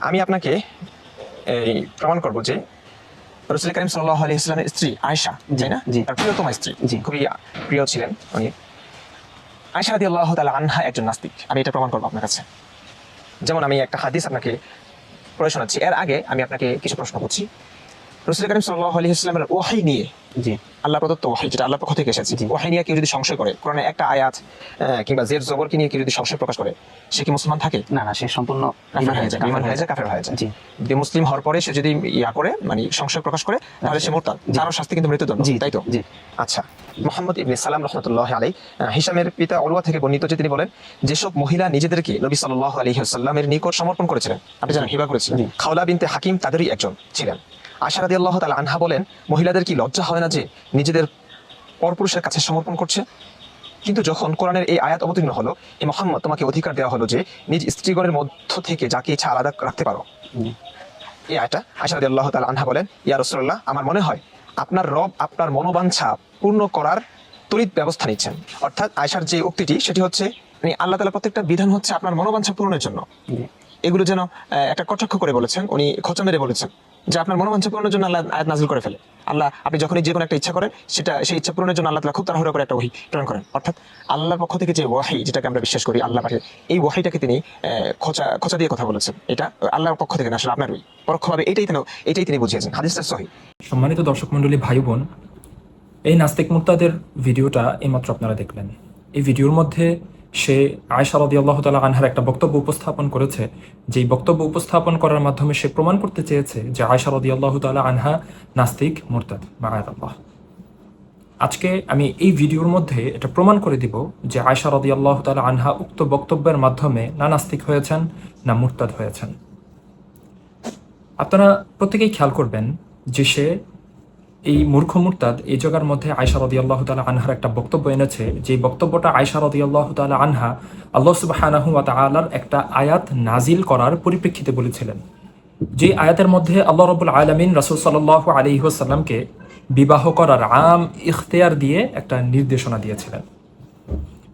আমি আপনাকে এই প্রমাণ করব যে রসুল করিম সাল্লাহ আলি ইসলামের স্ত্রী আয়সা তাই না? জি। তার প্রিয়তমা স্ত্রী। জি। খুবই প্রিয় ছিলেন উনি। আয়সা রাদি আল্লাহ তালা আনহা একজন নাস্তিক। আমি এটা প্রমাণ করব আপনার কাছে। যেমন আমি একটা হাদিস আপনাকে পড়ে শোনাচ্ছি। এর আগে আমি আপনাকে কিছু প্রশ্ন করছি। রসুল করিম সাল্লাহ আলি ইসলামের ওহাই নিয়ে জি। আল্লাহ প্রদত্ত ওহাই যেটা আল্লাহ পক্ষ থেকে এসেছে। ওহাই নিয়ে কেউ যদি সংশয় করে কোরআনে একটা আয়াত কিংবা জের জবরকে নিয়ে কেউ যদি সংশয় প্রকাশ করে সে কি মুসলমান থাকে? না না সে সম্পূর্ণ কাফের হয়ে যায় বিমান হয়ে যায় কাফের হয়ে যায়। জি। মুসলিম হওয়ার পরে সে যদি ইয়া করে মানে সংশয় প্রকাশ করে তাহলে সে মোরতাদ। তারও শাস্তি কিন্তু মৃত্যুদণ্ড তাই তো? জি। আচ্ছা মোহাম্মদ ইবনে সালাম রহমতুল্লাহ আলাই হিসামের পিতা অলুয়া থেকে বর্ণিত যে তিনি বলেন যেসব মহিলা নিজেদেরকে নবী সাল্লাহ আলহি সাল্লামের নিকট সমর্পণ করেছিলেন আপনি জানেন হিবা করেছিলেন। খাওলা বিনতে হাকিম তাদেরই একজন ছিলেন। আশা রাদি আল্লাহ তালা আনহা বলেন মহিলাদের কি লজ্জা হয় না যে নিজেদের পরপুরুষের কাছে সমর্পণ করছে? কিন্তু যখন কোরআনের এই আয়াত অবতীর্ণ হলো এই মোহাম্মদ তোমাকে অধিকার দেওয়া হলো যে নিজ স্ত্রীগণের মধ্য থেকে যাকে ইচ্ছা আলাদা রাখতে পারো। এই আয়টা আয়সা রাদি আল্লাহ তালা আনহা বলেন ইয়া রসুল্লাহ আমার মনে হয় আপনার রব আপনার মনোবাঞ্ছা পূর্ণ করার তড়িৎ ব্যবস্থা নিচ্ছেন। অর্থাৎ আয়সার যে উক্তিটি সেটি হচ্ছে মানে আল্লাহ তালা প্রত্যেকটা বিধান হচ্ছে আপনার মনোবাঞ্ছা পূরণের জন্য। এগুলো যেন একটা কটাক্ষ করে বলেছেন, উনি খোঁচা মেরে বলেছেন, যে আপনার মনোবাঞ্ছা পূরণের জন্য আল্লাহ আয়াত নাজিল করে ফেলে। আল্লাহ, আপনি যখনই যে কোনো একটা ইচ্ছা করেন, সেটা, সেই ইচ্ছা পূরণের জন্য আল্লাহ তালা খুব তাড়াহুড়ো করে একটা ওহি প্রেরণ করেন। অর্থাৎ আল্লাহর পক্ষ থেকে যে ওয়াহি, যেটাকে আমরা বিশ্বাস করি, আল্লাহ পাঠিয়ে এই ওয়াহিটাকে তিনি খোঁচা খোঁচা দিয়ে কথা বলেছেন। এটা আল্লাহর পক্ষ থেকে না, আসলে আপনার ওই পরোক্ষভাবে এটাই তিনি এটাই তিনি বুঝিয়েছেন। হাদিসটা সহি। সম্মানিত দর্শক মণ্ডলী, ভাই বোন, এই নাস্তিক মুক্তাদের ভিডিওটা এইমাত্র আপনারা দেখলেন। এই ভিডিওর মধ্যে সে আয়সা রদি আল্লাহ তালা আনহার একটা বক্তব্য উপস্থাপন করেছে। যেই বক্তব্য উপস্থাপন করার মাধ্যমে সে প্রমাণ করতে চেয়েছে যে আয়সা রদি আল্লাহ তালা আনহা নাস্তিক, মুরতাদ মায়াত আল্লাহ আজকে আমি এই ভিডিওর মধ্যে এটা প্রমাণ করে দিব যে আয়সা রদি আল্লাহ তালা আনহা উক্ত বক্তব্যের মাধ্যমে না নাস্তিক হয়েছেন, না মুরতাদ হয়েছেন। আপনারা প্রত্যেকেই খেয়াল করবেন যে সে এই মূর্খ মুরতাদ এই জগার মধ্যে আয়সা রদি আল্লাহ তালা আনহার একটা বক্তব্য এনেছে, যে বক্তব্যটা আয়সা রদি আল্লাহ তালা আনহা আল্লাহ সুবাহানাহু তালার একটা আয়াত নাজিল করার পরিপ্রেক্ষিতে বলেছিলেন। যে আয়াতের মধ্যে আল্লাহ রবুল আলমিন রাসুল সাল্লাহ আলিহাসাল্লামকে বিবাহ করার আম ইখতিয়ার দিয়ে একটা নির্দেশনা দিয়েছিলেন।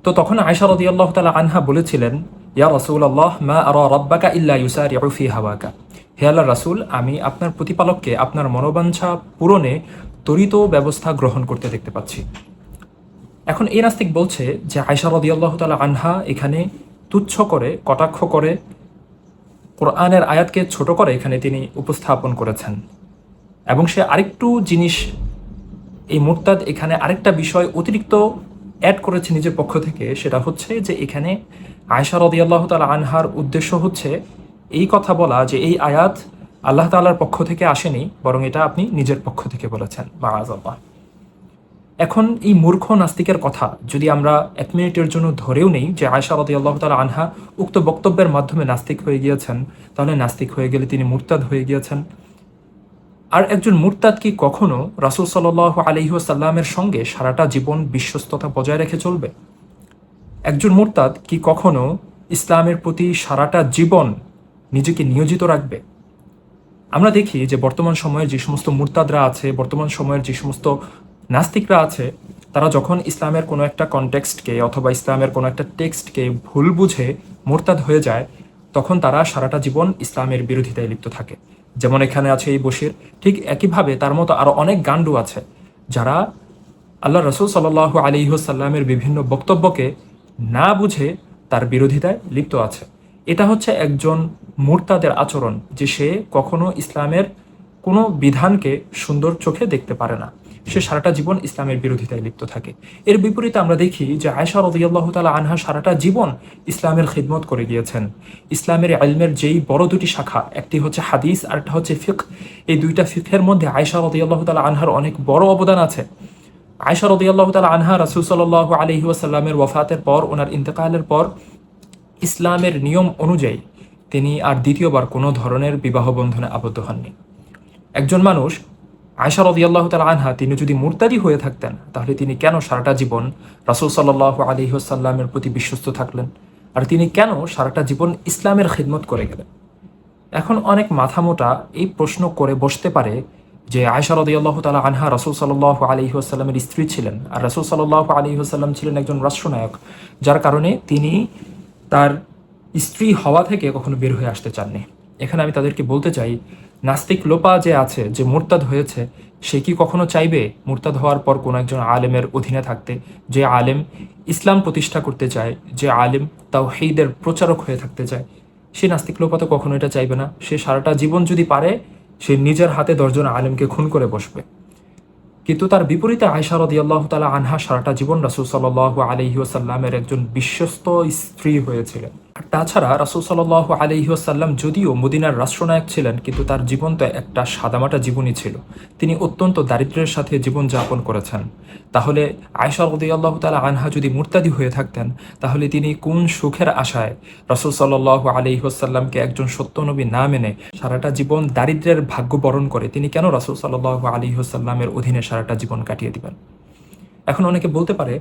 তো তখন আয়সা রদি আল্লাহ তালা আনহা বলেছিলেন, ইয়া রসুল আল্লাহ মা আর রব্বাকা ইল্লা ইউসার ফি হাওয়াকা হে আল্লাহ রাসুল, আমি আপনার প্রতিপালককে আপনার মনোবাঞ্ছা পূরণে ত্বরিত ব্যবস্থা গ্রহণ করতে দেখতে পাচ্ছি। এখন এই নাস্তিক বলছে যে আয়সা আল্লাহ তালা আনহা এখানে তুচ্ছ করে, কটাক্ষ করে, কোরআনের আয়াতকে ছোট করে এখানে তিনি উপস্থাপন করেছেন। এবং সে আরেকটু জিনিস, এই মুরতাদ এখানে আরেকটা বিষয় অতিরিক্ত অ্যাড করেছে নিজের পক্ষ থেকে, সেটা হচ্ছে যে এখানে আয়সা রদিয়াল্লাহ তালা আনহার উদ্দেশ্য হচ্ছে এই কথা বলা যে এই আয়াত আল্লাহ তাআলার পক্ষ থেকে আসেনি, বরং এটা আপনি নিজের পক্ষ থেকে বলেছেন। মাআজাল্লাহ এখন এই মূর্খ নাস্তিকের কথা যদি আমরা এক মিনিটের জন্য ধরেও নেই যে আয়সা রদি আল্লাহ তালা আনহা উক্ত বক্তব্যের মাধ্যমে নাস্তিক হয়ে গিয়েছেন, তাহলে নাস্তিক হয়ে গেলে তিনি মুরতাদ হয়ে গিয়েছেন। আর একজন মুরতাদ কি কখনো রাসুল সাল আলহিহাসাল্লামের সঙ্গে সারাটা জীবন বিশ্বস্ততা বজায় রেখে চলবে? একজন মুরতাদ কি কখনো ইসলামের প্রতি সারাটা জীবন নিজেকে নিয়োজিত রাখবে। আমরা দেখি যে বর্তমান সময়ের যে সমস্ত মুরতাদরা আছে, বর্তমান সময়ের যে সমস্ত নাস্তিকরা আছে, তারা যখন ইসলামের কোনো একটা কনটেক্সটকে অথবা ইসলামের কোনো একটা টেক্সটকে ভুল বুঝে মুরতাদ হয়ে যায়, তখন তারা সারাটা জীবন ইসলামের বিরোধিতায় লিপ্ত থাকে। যেমন এখানে আছে এই বসির ঠিক একইভাবে তার মতো আরও অনেক গান্ডু আছে, যারা আল্লাহ রসুল সাল আলিহাসাল্লামের বিভিন্ন বক্তব্যকে না বুঝে তার বিরোধিতায় লিপ্ত আছে। এটা হচ্ছে একজন মুরতাদের আচরণ যে সে কখনো ইসলামের কোনো বিধানকে সুন্দর চোখে দেখতে পারে না। সে সারাটা জীবন ইসলামের বিরোধিতায় লিপ্ত থাকে। এর বিপরীতে আমরা দেখি যে আয়সা রদিয়াল্লাহ তালা আনহা সারাটা জীবন ইসলামের খিদমত করে গিয়েছেন। ইসলামের আলমের যেই বড় দুটি শাখা, একটি হচ্ছে হাদিস আর একটা হচ্ছে ফিক এই দুইটা ফিকের মধ্যে আয়সা রদিয়াল্লাহ তালা আনহার অনেক বড় অবদান আছে। আয়সা রদিয়াল্লাহ তালা আনহা রাসুল সাল্লাহ আলহি ওয়াফাতের পর, ওনার ইন্তেকালের পর ইসলামের নিয়ম অনুযায়ী তিনি আর দ্বিতীয়বার কোনো ধরনের বিবাহ বন্ধনে আবদ্ধ হননি। একজন মানুষ আয়সা রদিয়াল্লাহ তালা আনহা, তিনি যদি মুরতাদি হয়ে থাকতেন, তাহলে তিনি কেন সারাটা জীবন রাসুল সাল্লাহ আলহিহসাল্লামের প্রতি বিশ্বস্ত থাকলেন? আর তিনি কেন সারাটা জীবন ইসলামের খিদমত করে গেলেন? এখন অনেক মাথামোটা এই প্রশ্ন করে বসতে পারে যে আয়সা রদিয়াল্লাহ তালা আনহা রাসুল সাল্লাহ আলহিহাস্লামের স্ত্রী ছিলেন, আর রাসুল সাল্লাহ আলহিহাস্লাম ছিলেন একজন রাষ্ট্রনায়ক, যার কারণে তিনি তার স্ত্রী হওয়া থেকে কখনো বের হয়ে আসতে চাননি। এখানে আমি তাদেরকে বলতে চাই, নাস্তিক লোপা যে আছে, যে মুরতাদ হয়েছে, সে কি কখনো চাইবে মুরতাদ হওয়ার পর কোনো একজন আলেমের অধীনে থাকতে? যে আলেম ইসলাম প্রতিষ্ঠা করতে চায়, যে আলেম তাও হেইদের প্রচারক হয়ে থাকতে চায়। সে নাস্তিক লোপা তো কখনো এটা চাইবে না। সে সারাটা জীবন যদি পারে, সে নিজের হাতে দশজন আলেমকে খুন করে বসবে। কিন্তু তার বিপরীতে আয়সা রদিয়াল্লাহ তালা আনহা সারাটা জীবন রাসুল সাল্লাহ আলহিউসাল্লামের একজন বিশ্বস্ত স্ত্রী হয়েছিলেন। তাছাড়া রাসুল সাল্লাহ আলহিউসাল্লাম যদিও মদিনার রাষ্ট্রনায়ক ছিলেন, কিন্তু তার জীবন তো একটা সাদামাটা জীবনই ছিল। তিনি অত্যন্ত দারিদ্র্যের সাথে জীবন যাপন করেছেন। তাহলে আয়সা রদিয়াল্লাহ তালা আনহা যদি মুরতাদি হয়ে থাকতেন, তাহলে তিনি কোন সুখের আশায় রাসুল সাল্লাহ আলহিহাসাল্লামকে একজন সত্যনবী না মেনে সারাটা জীবন দারিদ্র্যের ভাগ্য বরণ করে, তিনি কেন রাসুল সাল্লাহ আলহিহাসাল্লামের অধীনে সারাটা জীবন কাটিয়ে দিবেন? এখন অনেকে বলতে পারে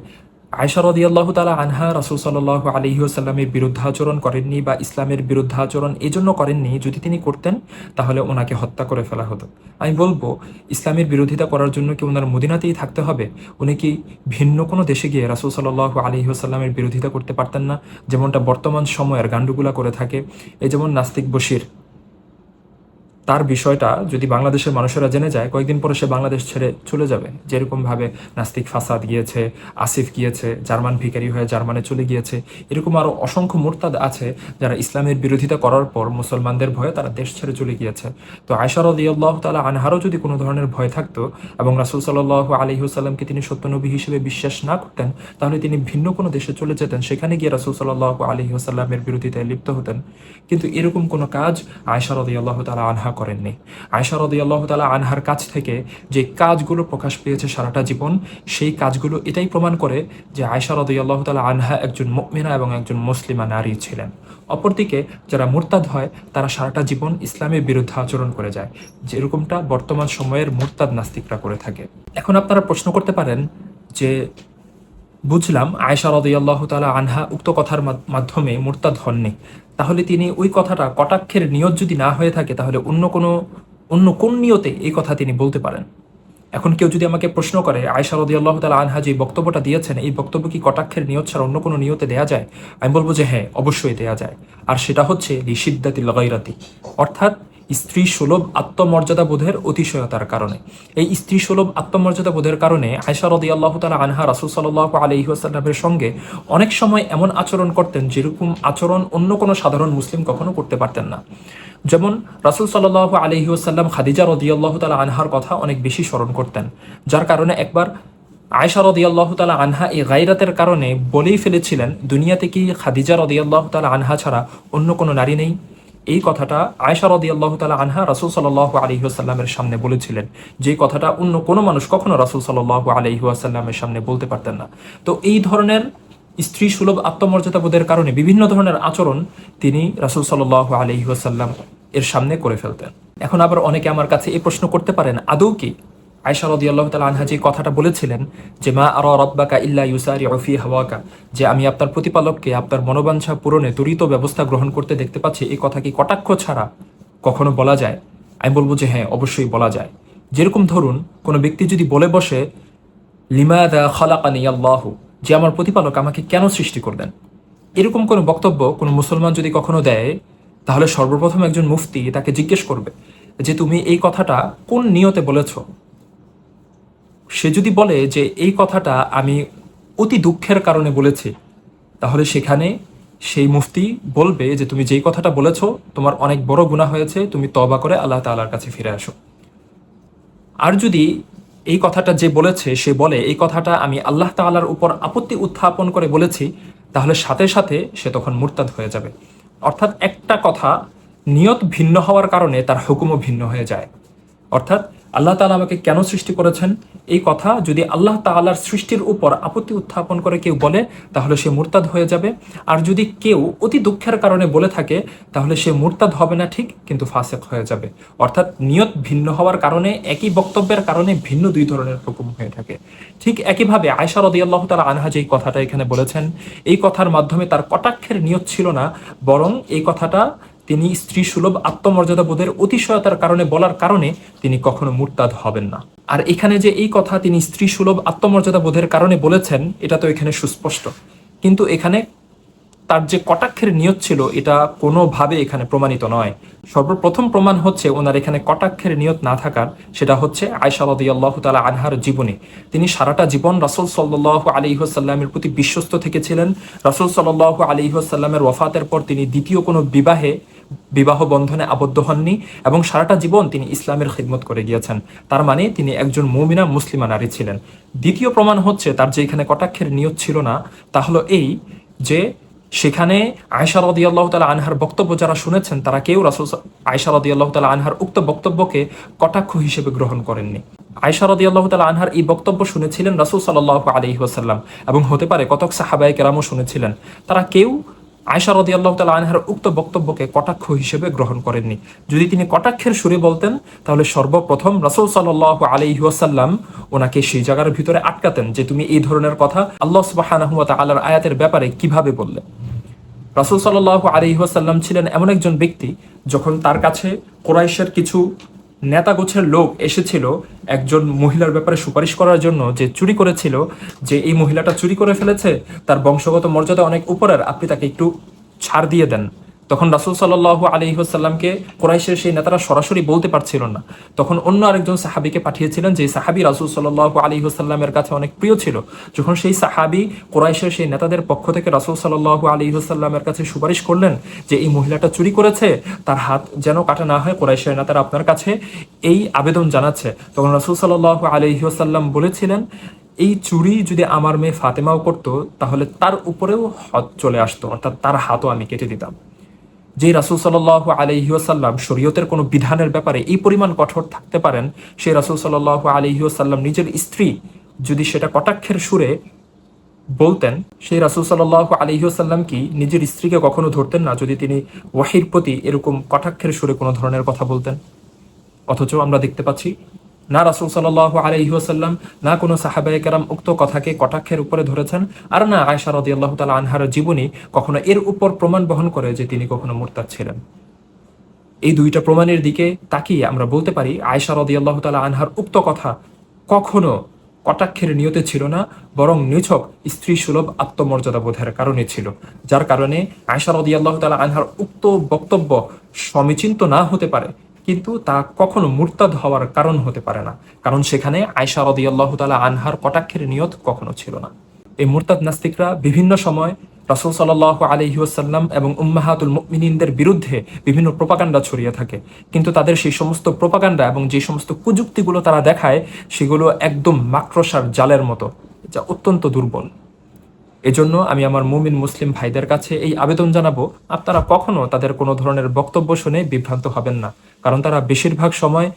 আয়সা রদিয়াল্লাহ তালা আনহা রাসুল সাল্লাহ আলহিহাসাল্লামের বিরুদ্ধাচরণ করেননি বা ইসলামের বিরুদ্ধাচরণ এজন্য করেননি যদি তিনি করতেন, তাহলে ওনাকে হত্যা করে ফেলা হতো। আমি বলব, ইসলামের বিরোধিতা করার জন্য কি ওনার মদিনাতেই থাকতে হবে? উনি কি ভিন্ন কোনো দেশে গিয়ে রাসুল সাল্লাহ আলহিহাসাল্লামের বিরোধিতা করতে পারতেন না? যেমনটা বর্তমান সময়ের গান্ডুগুলা করে থাকে। এই যেমন নাস্তিক বশির তার বিষয়টা যদি বাংলাদেশের মানুষেরা জেনে যায়, কয়েকদিন পরে সে বাংলাদেশ ছেড়ে চলে যাবে। যেরকমভাবে নাস্তিক ফাসাদ গিয়েছে, আসিফ গিয়েছে, জার্মান ভিকারি হয়ে জার্মানে চলে গিয়েছে, এরকম আরও অসংখ্য মোরতাদ আছে যারা ইসলামের বিরোধিতা করার পর মুসলমানদের ভয়ে তারা দেশ ছেড়ে চলে গিয়েছে। তো আয়সার দিয়াল্লাহ তালা আনহারও যদি কোনো ধরনের ভয় থাকতো এবং রাসুল সাল্লাহ আলহিউসাল্লামকে তিনি সত্যনবী হিসেবে বিশ্বাস না করতেন, তাহলে তিনি ভিন্ন কোনো দেশে চলে যেতেন, সেখানে গিয়ে রাসুল সাল্লাহ আলহিউসাল্লামের বিরোধিতায় লিপ্ত হতেন। কিন্তু এরকম কোনো কাজ আয়সা রদিয়াল্লাহ তালা আনহা করেননি। আয়সা রদিয়াল্লাহ তালা আনহার কাছ থেকে যে কাজগুলো প্রকাশ পেয়েছে সারাটা জীবন, সেই কাজগুলো এটাই প্রমাণ করে যে আয়সা রদিয়াল্লাহ তালা আনহা একজন মুমিনা এবং একজন মুসলিমা নারী ছিলেন। অপরদিকে যারা মুরতাদ হয়, তারা সারাটা জীবন ইসলামের বিরুদ্ধে আচরণ করে যায়, যেরকমটা বর্তমান সময়ের মুরতাদ নাস্তিকরা করে থাকে। এখন আপনারা প্রশ্ন করতে পারেন যে বুঝলাম আয়সা রদিয়াল্লাহ তালা আনহা উক্ত কথার মাধ্যমে মুরতাদ হননি। তাহলে তিনি ওই কথাটা কটাক্ষের নিয়ত যদি না হয়ে থাকে, তাহলে অন্য কোনো, অন্য কোন নিয়তে এই কথা তিনি বলতে পারেন? এখন কেউ যদি আমাকে প্রশ্ন করে আয়সা রদিয়াল্লাহ তালা আনহা যে বক্তব্যটা দিয়েছেন, এই বক্তব্য কি কটাক্ষের নিয়ত ছাড়া অন্য কোনো নিয়তে দেয়া যায়? আমি বলব যে হ্যাঁ অবশ্যই দেয়া যায়। আর সেটা হচ্ছে লিসিদ্দাতি লাগাইরাতি অর্থাৎ স্ত্রী সুলভ আত্মমর্যাদা বোধের অতিশয়তার কারণে। এই স্ত্রী সুলভ আত্মমর্যাদা বোধের কারণে আয়সা রদি আল্লাহ তালা আনহা রাসুল সাল্লাহ আলহিহাস্লামের সঙ্গে অনেক সময় এমন আচরণ করতেন যেরকম আচরণ অন্য কোনো সাধারণ মুসলিম কখনো করতে পারতেন না। যেমন রাসুল সাল্লাহ আলহিউসাল্লাম খাদিজা রদিয়াল্লাহ তালা আনহার কথা অনেক বেশি স্মরণ করতেন, যার কারণে একবার আয়সা রদিয়াল্লাহ তালা আনহা এই গাইরাতের কারণে বলেই ফেলেছিলেন দুনিয়াতে কি খাদিজা রদিয়াল্লাহ তালা আনহা ছাড়া অন্য কোনো নারী নেই। এই কথাটা আয়সা রদি আল্লাহ তালা আনহা রাসুল সাল্লাহ আলহিহাস্লামের সামনে বলেছিলেন। যে কথাটা অন্য কোনো মানুষ কখনো রাসুল সাল্লাহ আলহিহাস্লামের সামনে বলতে পারতেন না। তো এই ধরনের স্ত্রী সুলভ আত্মমর্যাদা বোধের কারণে বিভিন্ন ধরনের আচরণ তিনি রাসুল সাল্লাহ আলহিহাস্লাম এর সামনে করে ফেলতেন। এখন আবার অনেকে আমার কাছে এই প্রশ্ন করতে পারেন, আদৌ কি আয়সা রদিয়াল্লাহ তালা আনহা যে কথাটা বলেছিলেন যে, মা আর রব্বাকা ইল্লা ইউসারি অফি হাওয়াকা যে আমি আপনার প্রতিপালককে আপনার মনোবাঞ্ছা পূরণে ত্বরিত ব্যবস্থা গ্রহণ করতে দেখতে পাচ্ছি এই কথা কি কটাক্ষ ছাড়া কখনো বলা যায়? আমি বলব যে হ্যাঁ অবশ্যই বলা যায়। যেরকম ধরুন, কোনো ব্যক্তি যদি বলে বসে, লিমাদা খালাকানি আল্লাহু যে আমার প্রতিপালক আমাকে কেন সৃষ্টি করলেন এরকম কোনো বক্তব্য কোনো মুসলমান যদি কখনো দেয়, তাহলে সর্বপ্রথম একজন মুফতি তাকে জিজ্ঞেস করবে যে, তুমি এই কথাটা কোন নিয়তে বলেছ? সে যদি বলে যে এই কথাটা আমি অতি দুঃখের কারণে বলেছি, তাহলে সেখানে সেই মুফতি বলবে যে তুমি যেই কথাটা বলেছ, তোমার অনেক বড় গুণা হয়েছে, তুমি তবা করে আল্লাহ তাআলার কাছে ফিরে আসো। আর যদি এই কথাটা যে বলেছে, সে বলে, এই কথাটা আমি আল্লাহ তাআলার উপর আপত্তি উত্থাপন করে বলেছি, তাহলে সাথে সাথে সে তখন মুরতাদ হয়ে যাবে। অর্থাৎ একটা কথা নিয়ত ভিন্ন হওয়ার কারণে তার হুকুমও ভিন্ন হয়ে যায়। অর্থাৎ আল্লাহ তালা আমাকে কেন সৃষ্টি করেছেন? এই কথা যদি আল্লাহ তাআলার সৃষ্টির উপর আপত্তি উত্থাপন করে কেউ বলে, তাহলে সে মুরতাদ হয়ে যাবে। আর যদি কেউ অতি দুঃখের কারণে বলে থাকে, তাহলে সে মুরতাদ হবে না ঠিক, কিন্তু ফাসেক হয়ে যাবে। অর্থাৎ নিয়ত ভিন্ন হওয়ার কারণে, একই বক্তব্যের কারণে ভিন্ন দুই ধরনের হুকুম হয়ে থাকে। ঠিক একইভাবে আয়সা রদিয়াল্লাহ তালা আনহা যেই কথাটা এখানে বলেছেন, এই কথার মাধ্যমে তার কটাক্ষের নিয়ত ছিল না, বরং এই কথাটা তিনি স্ত্রী সুলভ আত্মমর্যাদা বোধের অতিশয়তার কারণে বলার কারণে তিনি কখনো মুরতাদ হবেন না। আর এখানে যে এই কথা তিনি স্ত্রী সুলভ আত্মমর্যাদা বোধের কারণে বলেছেন, এটা তো এখানে সুস্পষ্ট। কিন্তু এখানে তার যে কটাক্ষের নিয়ত ছিল, এটা কোনোভাবে এখানে প্রমাণিত নয়। সর্বপ্রথম প্রমাণ হচ্ছে ওনার এখানে কটাক্ষের নিয়ত না থাকার, সেটা হচ্ছে আয়সা রদিয়াল্লাহ তালা আনহার জীবনে। তিনি সারাটা জীবন রাসুল সাল্লাহ আলিহাসাল্লামের প্রতি বিশ্বস্ত থেকেছিলেন। রাসুল সাল্লাহ আলিহাসাল্লামের ওয়াফাতের পর তিনি দ্বিতীয় কোনো বিবাহে বিবাহ বন্ধনে আবদ্ধ হননি এবং সারাটা জীবন তিনি ইসলামের খিদমত করে গিয়েছেন। তার মানে তিনি একজন মৌমিনা মুসলিমা নারী ছিলেন। দ্বিতীয় প্রমাণ হচ্ছে তার যে এখানে কটাক্ষের নিয়ত ছিল না, তা হলো এই যে সেখানে আয়সা রদিয়াল্লাহ তালা আনহার বক্তব্য যারা শুনেছেন, তারা কেউ রাসুল আয়সা রদিয়াল্লাহ তালা আনহার উক্ত বক্তব্যকে কটাক্ষ হিসেবে গ্রহণ করেননি। আয়সা রদিয়াল্লাহ তালা আনহার এই বক্তব্য শুনেছিলেন রাসুল সাল্লাহ আলহি ওসাল্লাম এবং হতে পারে কতক সাহাবাই কেরামও শুনেছিলেন। তারা কেউ আয়সা রদি আল্লাহ তালা আনহার উক্ত বক্তব্যকে কটাক্ষ হিসেবে গ্রহণ করেননি। যদি তিনি কটাক্ষের সুরে বলতেন, তাহলে সর্বপ্রথম রাসুল সাল্লাহ আলহিহাসাল্লাম ওনাকে সেই জায়গার ভিতরে আটকাতেন যে তুমি এই ধরনের কথা আল্লাহ সুবাহ আল্লাহর আয়াতের ব্যাপারে কীভাবে বললে। রাসুল সাল্লাহ আলহিহাসাল্লাম ছিলেন এমন একজন ব্যক্তি যখন তার কাছে কোরাইশের কিছু নেতা গোছের লোক এসেছিল একজন মহিলার ব্যাপারে সুপারিশ করার জন্য যে চুরি করেছিল, যে এই মহিলাটা চুরি করে ফেলেছে, তার বংশগত মর্যাদা অনেক উপরের, আপনি তাকে একটু ছাড় দিয়ে দেন। তখন রাসুল সাল্লাহ আলহিহাসাল্লামকে কোরাইশের সেই নেতারা সরাসরি বলতে পারছিল না। তখন অন্য আরেকজন সাহাবিকে পাঠিয়েছিলেন, যে সাহাবি রাসুল সাল্লাহ আলহিহাসাল্লামের কাছে অনেক প্রিয় ছিল। যখন সেই সাহাবি কোরাইশের সেই নেতাদের পক্ষ থেকে রাসুল সাল্লাহ আলহিহাসাল্লামের কাছে সুপারিশ করলেন যে এই মহিলাটা চুরি করেছে, তার হাত যেন কাটা না হয়, কোরাইশের নেতারা আপনার কাছে এই আবেদন জানাচ্ছে। তখন রাসুল সাল্লাহ আলহিহাসাল্লাম বলেছিলেন, এই চুরি যদি আমার মেয়ে ফাতেমাও করতো, তাহলে তার উপরেও হাত চলে আসতো, অর্থাৎ তার হাতও আমি কেটে দিতাম। যে রাসুল সাল্লাহ আলহিউসাল্লাম শরীয়তের কোনো বিধানের ব্যাপারে এই পরিমাণ কঠোর থাকতে পারেন সেই রাসুল সাল্লাহ আলহিউসাল্লাম নিজের স্ত্রী যদি সেটা কটাক্ষের সুরে বলতেন, সেই রাসুল সাল্লাহ আলহিউসাল্লাম কি নিজের স্ত্রীকে কখনো ধরতেন না যদি তিনি ওয়াহির প্রতি এরকম কটাক্ষের সুরে কোনো ধরনের কথা বলতেন? অথচ আমরা দেখতে পাচ্ছি না রাসুল সাল্লাহ আলহিহাসাল্লাম না কোনো সাহাবাই কেরাম উক্ত কথাকে কটাক্ষের উপরে ধরেছেন, আর না আয়সা রদি আল্লাহ তালা আনহার জীবনী কখনো এর উপর প্রমাণ বহন করে যে তিনি কখনো মুরতাদ ছিলেন। এই দুইটা প্রমাণের দিকে তাকিয়ে আমরা বলতে পারি আয়সা রদি আল্লাহ তালা আনহার উক্ত কথা কখনো কটাক্ষের নিয়তে ছিল না, বরং নিছক স্ত্রী সুলভ আত্মমর্যাদা বোধের কারণে ছিল। যার কারণে আয়সা রদি আল্লাহ তালা আনহার উক্ত বক্তব্য সমীচিন্ত না হতে পারে কিন্তু তা কখনো মুরতাদ হওয়ার কারণ হতে পারে না। কারণ সেখানে আয়সা রদিয়াল্লাহ তালা আনহার কটাক্ষের নিয়ত কখনো ছিল না। এই মুরতাদ নাস্তিকরা বিভিন্ন সময় রাসুল সাল্লাহ আলহিউসাল্লাম এবং উম্মাহাতুল মুমিনিনদের বিরুদ্ধে বিভিন্ন প্রোপাগান্ডা ছড়িয়ে থাকে। কিন্তু তাদের সেই সমস্ত প্রোপাগান্ডা এবং যে সমস্ত কুযুক্তিগুলো তারা দেখায়, সেগুলো একদম মাক্রসার জালের মতো, যা অত্যন্ত দুর্বল। এজন্য আমি আমার মুমিন মুসলিম ভাইদের কাছে এই আবেদন জানাব, আপনারা কখনো তাদের কোনো ধরনের বক্তব্য শুনে বিভ্রান্ত হবেন না। কারণ তারা বেশিরভাগ সময়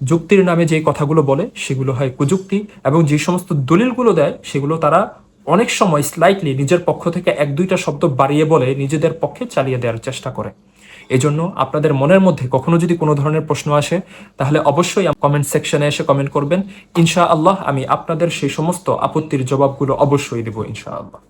যুক্তির নামে যে কথাগুলো বলে, সেগুলো হয় কুযুক্তি এবং যে সমস্ত দলিলগুলো দেয়, সেগুলো তারা অনেক সময় স্লাইটলি নিজের পক্ষ থেকে এক দুইটা শব্দ বাড়িয়ে বলে, নিজেদের পক্ষে চালিয়ে দেওয়ার চেষ্টা করে। এজন্য আপনাদের মনের মধ্যে কখনো যদি কোনো ধরনের প্রশ্ন আসে, তাহলে অবশ্যই কমেন্ট সেকশনে এসে কমেন্ট করবেন। ইনশা আল্লাহ আমি আপনাদের সেই সমস্ত আপত্তির জবাবগুলো অবশ্যই দেবো ইনশা আল্লাহ